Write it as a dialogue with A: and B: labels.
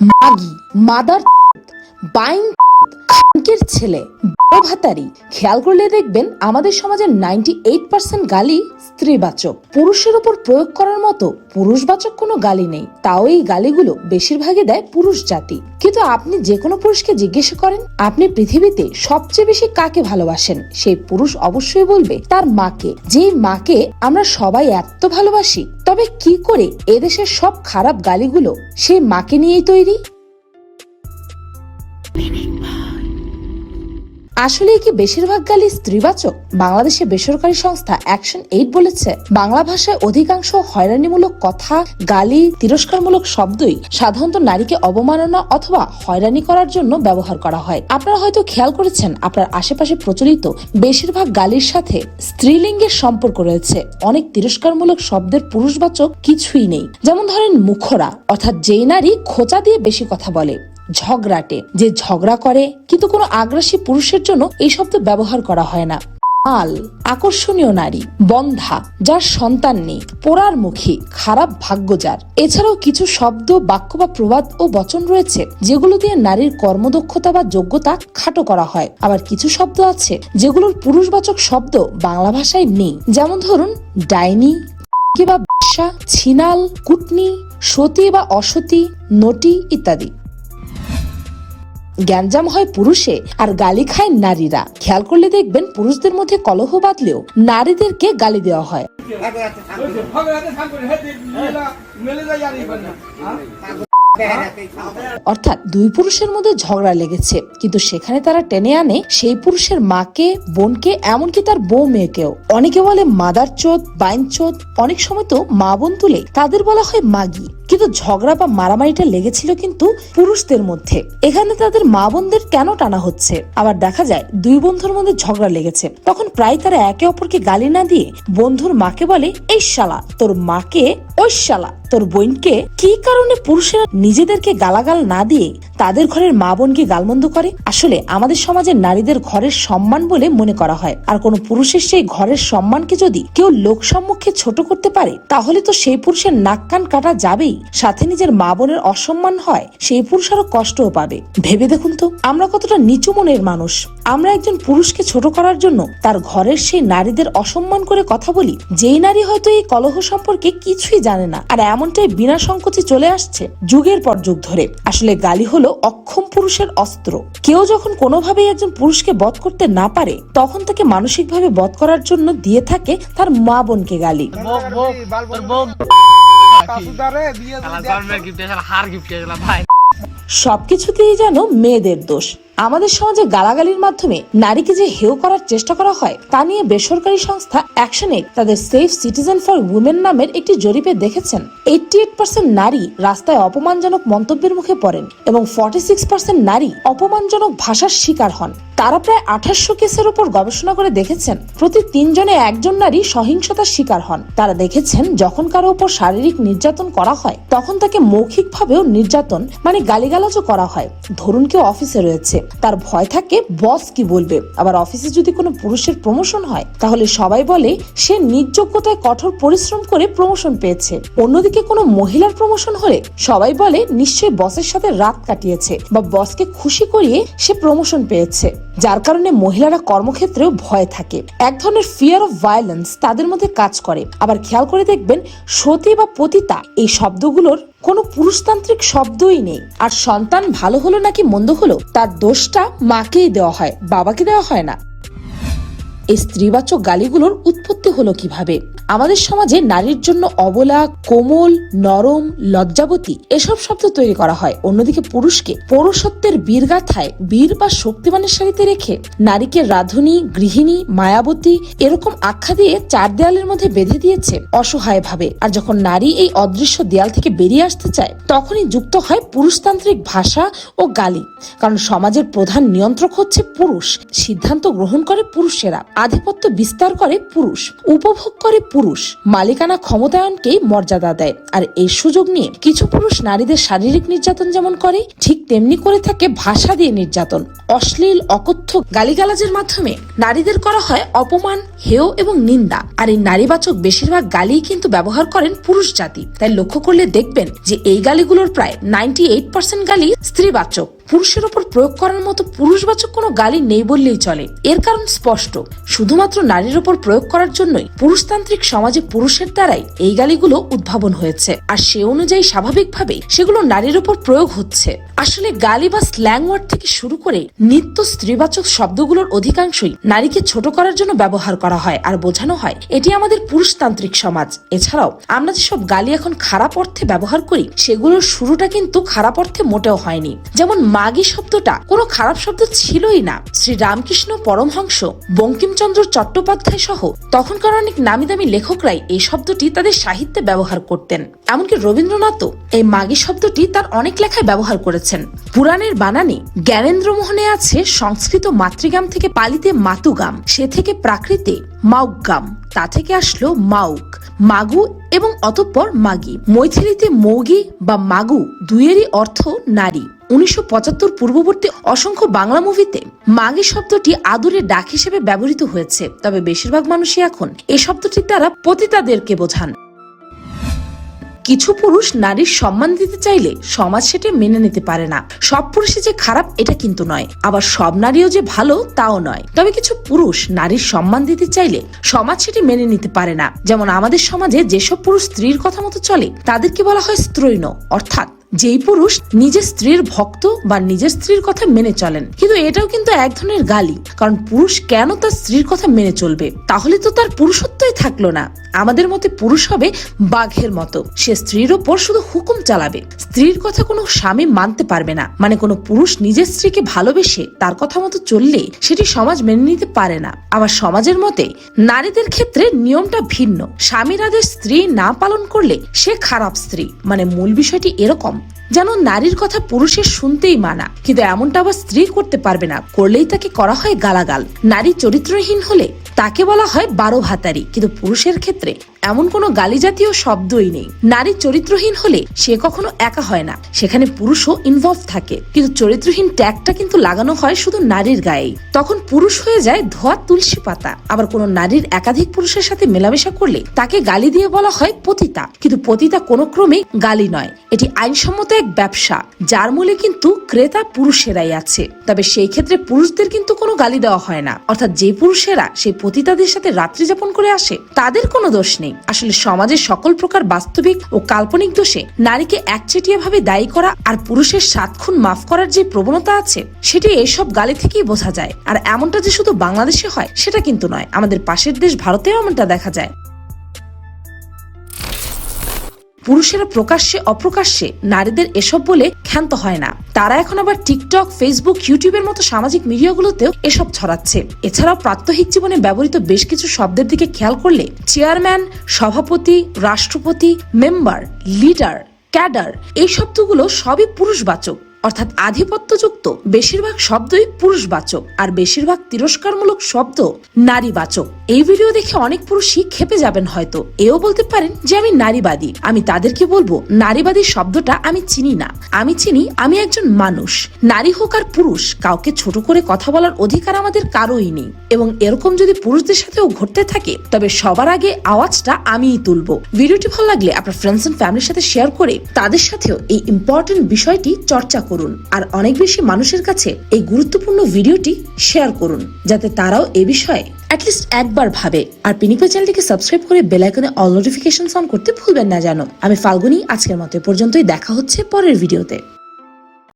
A: মাগি মাদার বাইন খানকের ছেলে। ভাতারি। খেয়াল করলে দেখবেন আমাদের সমাজের নাইনটি এইট পার্সেন্ট গালি স্ত্রীবাচক। পুরুষের উপর প্রয়োগ করার মতো পুরুষবাচক কোনো গালি নেই। তাও এই গালিগুলো বেশিরভাগই দেয় পুরুষ জাতি। কিন্তু আপনি যে কোনো পুরুষকে জিজ্ঞেস করেন, আপনি পৃথিবীতে সবচেয়ে বেশি কাকে ভালোবাসেন? সেই পুরুষ অবশ্যই বলবে, তার মাকে। যেই মাকে আমরা সবাই এত ভালোবাসি, তবে কি করে এদেশের সব খারাপ গালিগুলো সেই মাকে নিয়েই তৈরি? আসলে কি বেশিরভাগ গালি স্ত্রীবাচক। বাংলাদেশে বেসরকারি সংস্থা অ্যাকশন এইড বলেছে, বাংলা ভাষায় অধিকাংশ হয়রানিমূলক কথা, গালি, তিরস্কারমূলক শব্দই সাধারণত নারীকে অবমাননা অথবা হয়রানি করার জন্য ব্যবহার করা হয়। আপনারা হয়তো খেয়াল করেছেন, আপনার আশেপাশে প্রচলিত বেশিরভাগ গালির সাথে স্ত্রীলিঙ্গের সম্পর্ক রয়েছে। অনেক তিরস্কারমূলক শব্দের পুরুষবাচক কিছুই নেই। যেমন ধরেন মুখরা, অর্থাৎ যেই নারী খোঁচা দিয়ে বেশি কথা বলে। ঝগড়াটে। যে ঝগড়া করে, কিন্তু কোনো আগ্রাসী পুরুষের জন্য এই শব্দ ব্যবহার করা হয় না। আল, আকর্ষণীয় নারী, বন্ধা, যার সন্তান নেই, পোড়ার মুখী, খারাপ ভাগ্য যার এছাড়াও কিছু শব্দ, বাক্য বা প্রবাদ ও বচন রয়েছে, যেগুলো দিয়ে নারীর কর্মদক্ষতা বা যোগ্যতা খাটো করা হয়। আবার কিছু শব্দ আছে, যেগুলোর পুরুষবাচক শব্দ বাংলা ভাষায় নেই। যেমন ধরুন, ডাইনি ব্যবসা ছিনাল, কুটনি, সতী বা অসতী, নটি ইত্যাদি। গ্যাঞ্জাম হয় পুরুষে আর গালি খায় নারীরা। খেয়াল করলে দেখবেন পুরুষদের মধ্যে কলহ বাঁধলেও নারীদেরকে গালি দেওয়া হয়। অর্থাৎ দুই পুরুষের মধ্যে ঝগড়া লেগেছে, কিন্তু সেখানে তারা টেনে আনে সেই পুরুষের মাকে, বোনকে, এমনকি তার বউ মেয়েকেও। অনেকে বলে মাদার চোদ বাইন চোদ অনেক সময় তো মা বোন তুলে, তাদের বলা হয় মাগি। কিন্তু ঝগড়া বা মারামারিটা লেগেছিল কিন্তু পুরুষদের মধ্যে। এখানে তাদের মা বোনদের কেন টানা হচ্ছে? আবার দেখা যায়, দুই বন্ধুর মধ্যে ঝগড়া লেগেছে। তখন প্রায় তারা একে অপরকে গালি না দিয়ে বন্ধুর মাকে বলে, এই শালা, তোর মাকে, ওই শালা। তোর বোনকে কি কারণে পুরুষেরা নিজেদেরকে গালাগাল না দিয়ে তাদের ঘরের মা বোনকে গালমন্দ করে? আসলে আমাদের সমাজে নারীদের ঘরের সম্মান বলে মনে করা হয়। আর কোনো পুরুষের সেই ঘরের সম্মানকে যদি কেউ লোক সম্মুখে ছোট করতে পারে, তাহলে তো সেই পুরুষের নাক কান কাটা যাবেই। সাথে নিজের মা বোনের অসম্মান হয়, সেই পুরুষ আরও কষ্টও পাবে। ভেবে দেখুন তো, আমরা কতটা নিচু মনের মানুষ। আমরা একজন পুরুষকে ছোট করার জন্য তার ঘরের সেই নারীদের অসম্মান করে কথা বলি, যেই নারী হয়তো এই কলহ সম্পর্কে কিছুই জানে না। আর এমনটাই বিনা সংকোচে চলে আসছে যুগের পর যুগ ধরে। আসলে গালি হলো অক্ষম পুরুষের অস্ত্র। কেউ যখন কোনোভাবেই একজন পুরুষকে বধ করতে না পারে তখন তাকে মানসিকভাবে বধ করার জন্য দিয়ে থাকে তার মা বোনকে গালি। সবকিছুতেই যেন মেয়েদের দোষ। আমাদের সমাজে গালাগালির মাধ্যমে নারীকে যে হেউ করার চেষ্টা করা হয়, তা নিয়ে বেসরকারি সংস্থা অ্যাকশন এইড তাদের সেফ সিটিজেন ফর উইমেন নামের একটি জরিপে দেখেছেন। এইটটি এইট পার্সেন্ট নারী রাস্তায় অপমানজনক মন্তব্যের মুখে পড়েন এবং ফর্টি সিক্স পার্সেন্ট নারী অপমানজনক ভাষার শিকার হন। তারা প্রায় আঠাশশো কেসের উপর গবেষণা করে দেখেছেন, প্রতি তিনজনে একজন নারী সহিংসতার শিকার হন। তারা দেখেছেন, যখন কারও উপর শারীরিক নির্যাতন করা হয়, তখন তাকে মৌখিকভাবেও নির্যাতন মানে গালিগালাজও করা হয়। ধরুন কেউ অফিসে রয়েছে তার ভয় থাকে বস কি বলবে? আবার অফিসে যদি কোনো পুরুষের প্রমোশন হয়, তাহলে সবাই বলে সে নির্যোগ্যতায় কঠোর পরিশ্রম করে প্রমোশন পেয়েছে। অন্যদিকে কোনো মহিলার প্রমোশন হলে সবাই বলে, নিশ্চয়ই বসের সাথে রাত কাটিয়েছে বা বসকে খুশি করিয়ে সে প্রমোশন পেয়েছে। যার কারণে মহিলারা কর্মক্ষেত্রেও ভয় থাকে। এক ধরনের ফিয়ার অফ ভায়োলেন্স তাদের মধ্যে কাজ করে। আবার খেয়াল করে দেখবেন, সতী বা পতিতা এই শব্দগুলোর কোনো পুরুষতান্ত্রিক শব্দই নেই। আর সন্তান ভালো হলো নাকি মন্দ হলো, তার দোষটা মাকেই দেওয়া হয়, বাবাকে দেওয়া হয় না। এই স্ত্রীবাচক গালিগুলোর উৎপত্তি হলো কীভাবে? আমাদের সমাজে নারীর জন্য অবলা, কোমল, নরম, লজ্জাবতী এসব শব্দ তৈরি করা হয়। অন্যদিকে পুরুষকে পৌরসত্বের বীরগাথায় বীর বা শক্তিমানের সারিতে রেখে নারীকে রাধুনী, গৃহিণী, মায়াবতী এরকম আখ্যা দিয়ে চার দেয়ালের মধ্যে বেঁধে দিয়েছে অসহায় ভাবে আর যখন নারী এই অদৃশ্য দেয়াল থেকে বেরিয়ে আসতে চায়, তখনই যুক্ত হয় পুরুষতান্ত্রিক ভাষা ও গালি। কারণ সমাজের প্রধান নিয়ন্ত্রক হচ্ছে পুরুষ। সিদ্ধান্ত গ্রহণ করে পুরুষেরা। আধিপত্য বিস্তার করে পুরুষ। উপভোগ করে পুরুষ। মালিকানা ক্ষমতায়নকেই মর্যাদা দেয়। আর এই সুযোগ নিয়ে কিছু পুরুষ নারীদের শারীরিক নির্যাতন যেমন করে, ঠিক তেমনি করে থাকে ভাষা দিয়ে নির্যাতন। অশ্লীল, অকথ্য গালিগালাজের মাধ্যমে নারীদের করা হয় অপমান, হেয় এবং নিন্দা। আর এই নারীবাচক বেশিরভাগ গালি কিন্তু ব্যবহার করেন পুরুষ জাতি। তাই লক্ষ্য করলে দেখবেন যে এই গালিগুলোর প্রায় নাইনটি এইট পার্সেন্ট গালি স্ত্রীবাচক। পুরুষের ওপর প্রয়োগ করার মতো পুরুষবাচক কোনো গালি নেই বললেই চলে। এর কারণ স্পষ্ট। শুধুমাত্র নারীর ওপর প্রয়োগ করার জন্যই পুরুষতান্ত্রিক সমাজে পুরুষের দ্বারাই এই গালিগুলো উদ্ভাবন হয়েছে। আর সে অনুযায়ী স্বাভাবিকভাবেই সেগুলো নারীর ওপর প্রয়োগ হচ্ছে। আসলে গালি বা স্ল্যাং ওয়ার্ড থেকে শুরু করে নিত্য স্ত্রীবাচক শব্দগুলোর অধিকাংশই নারীকে ছোট করার জন্য ব্যবহার করা হয় আর বোঝানো হয়। এটি আমাদের পুরুষতান্ত্রিক সমাজ। এছাড়াও, আমরা যেসব গালি এখন খারাপ অর্থে ব্যবহার করি, সেগুলোর শুরুটা কিন্তু খারাপ অর্থে মোটেও হয়নি। যেমন মাগি শব্দটা কোনো খারাপ শব্দ ছিলই না। শ্রী রামকৃষ্ণ পরমহংস, বঙ্কিমচন্দ্র চট্টোপাধ্যায় সহ তখনকার অনেক নামি দামি লেখকরাই এই শব্দটি তাদের সাহিত্যে ব্যবহার করতেন। এমনকি রবীন্দ্রনাথও এই মাগি শব্দটি তার অনেক লেখায় ব্যবহার করেছেন। পুরাণের বানানে জ্ঞানেন্দ্র মোহনে আছে সংস্কৃত মাতৃগাম থেকে পালিতে মাতুগাম, সে থেকে প্রাকৃতে মাউগাম তা থেকে আসলো মাউক, মাগু এবং অতঃপর মাগি। মৈথিলিতে মৌগি বা মাগু দুইয়েরই অর্থ নারী। উনিশশো পঁচাত্তর পূর্ববর্তী অসংখ্য বাংলা মুভিতে মাগি শব্দটি আদুরে ডাক হিসেবে ব্যবহৃত হয়েছে, তবে বেশিরভাগ মানুষই এখন এই শব্দটির দ্বারা পতিতাদেরকে বোঝান। কিছু পুরুষ নারীর সম্মান দিতে চাইলে সমাজ সেটি মেনে নিতে পারে না। সব পুরুষই যে খারাপ, এটা কিন্তু নয়। আবার সব নারীও যে ভালো, তাও নয়। তবে কিছু পুরুষ নারীর সম্মান দিতে চাইলে সমাজ সেটি মেনে নিতে পারে না। যেমন আমাদের সমাজে যেসব পুরুষ স্ত্রীর কথা মতো চলে, তাদেরকে বলা হয় স্ত্রৈণ, অর্থাৎ যেই পুরুষ নিজের স্ত্রীর ভক্ত বা নিজের স্ত্রীর কথা মেনে চলেন। কিন্তু এটাও কিন্তু এক ধরনের গালি। কারণ পুরুষ কেন তার স্ত্রীর কথা মেনে চলবে? তাহলে তো তার পুরুষত্বই থাকল না। আমাদের মতে পুরুষ হবে বাঘের মতো। সে স্ত্রীর ওপর শুধু হুকুম চালাবে। স্ত্রীর কথা কোনো স্বামী মানতে পারবে না। মানে কোনো পুরুষ নিজের স্ত্রীকে ভালোবেসে তার কথা মতো চললে সেটি সমাজ মেনে নিতে পারে না। আবার সমাজের মতে নারীদের ক্ষেত্রে নিয়মটা ভিন্ন। স্বামীর আদেশ স্ত্রী না পালন করলে সে খারাপ স্ত্রী। মানে মূল বিষয়টি এরকম। যেন নারীর কথা পুরুষের শুনতেই মানা, কিন্তু এমনটা আবার স্ত্রী করতে পারবে না, করলেই তাকে করা হয় গালাগাল। নারী চরিত্রহীন হলে তাকে বলা হয় বারো ভাতারি, কিন্তু পুরুষের ক্ষেত্রে এমন কোনো গালি জাতীয় শব্দই নেই। নারী চরিত্রহীন হলে সে কখনো একা হয় না। সেখানে পুরুষও ইনভলভ থাকে। কিন্তু চরিত্রহীন ট্যাগটা কিন্তু লাগানো হয় শুধু নারীর গায়েই। তখন পুরুষ হয়ে যায় ধোয়া তুলসী পাতা। আবার কোনো নারীর একাধিক পুরুষের সাথে মেলামেশা করলে তাকে গালি দিয়ে বলা হয় পতিতা। কিন্তু পতিতা কোনো ক্রমে গালি নয়। এটি আইনসম্মত এক ব্যবসা। যার মূলে কিন্তু ক্রেতা পুরুষেরাই আছে। তবে সেই ক্ষেত্রে পুরুষদের কিন্তু কোনো গালি দেওয়া হয় না। অর্থাৎ যে পুরুষেরা সেই পতিতাদের সাথে রাত্রি যাপন করে আসে, তাদের কোনো দোষ নেই। আসলে সমাজের সকল প্রকার বাস্তবিক ও কাল্পনিক দোষে নারীকে একচেটিয়া ভাবে দায়ী করা আর পুরুষের সাত খুন মাফ করার যে প্রবণতা আছে, সেটি এসব গালি থেকেই বোঝা যায়। আর এমনটা যে শুধু বাংলাদেশে হয়, সেটা কিন্তু নয়। আমাদের পাশের দেশ ভারতেও এমনটা দেখা যায়। পুরুষেরা প্রকাশ্যে, অপ্রকাশ্যে নারীদের এসব বলে ক্ষান্ত হয় না। তারা এখন আবার টিকটক, ফেসবুক, ইউটিউবের মতো সামাজিক মিডিয়াগুলোতেও এসব ছড়াচ্ছে। এছাড়াও প্রাত্যহিক জীবনে ব্যবহৃত বেশ কিছু শব্দের দিকে খেয়াল করলে চেয়ারম্যান, সভাপতি, রাষ্ট্রপতি, মেম্বার, লিডার, ক্যাডার এই শব্দগুলো সবই পুরুষবাচক। অর্থাৎ আধিপত্যযুক্ত, বেশিরভাগ শব্দই পুরুষবাচক আর বেশিরভাগ তিরস্কারমূলক শব্দ নারীবাচক। এই ভিডিও দেখে অনেক পুরুষই খেপে যাবেন হয়তো। এও বলতে পারেন যে আমি নারীবাদী। আমি তাদেরকে বলব, নারীবাদী শব্দটা আমি চিনি না। আমি চিনি আমি একজন মানুষ। নারী হোক আর পুরুষ, কাউকে ছোট করে কথা বলার অধিকার আমাদের কারোই নেই। এবং এরকম যদি পুরুষদের সাথেও ঘটতে থাকে, তবে সবার আগে আওয়াজটা আমিই তুলবো। ভিডিওটি ভালো লাগলে আপনার ফ্রেন্ডস এন্ড ফ্যামিলির সাথে শেয়ার করে তাদের সাথেও এই ইম্পর্টেন্ট বিষয়টি চর্চা করুন। আর অনেক বেশি মানুষের কাছে এই গুরুত্বপূর্ণ ভিডিওটি শেয়ার করুন, যাতে তারাও এ বিষয়ে অ্যাটলিস্ট একবার ভাবে। আর পিনিপা চ্যানেলটিকে সাবস্ক্রাইব করে বেল আইকনে অল নোটিফিকেশন অন করতে ভুলবেন না জানো। আমি ফাল্গুনি, আজকের মতো পর্যন্তই, দেখা হচ্ছে পরের ভিডিওতে।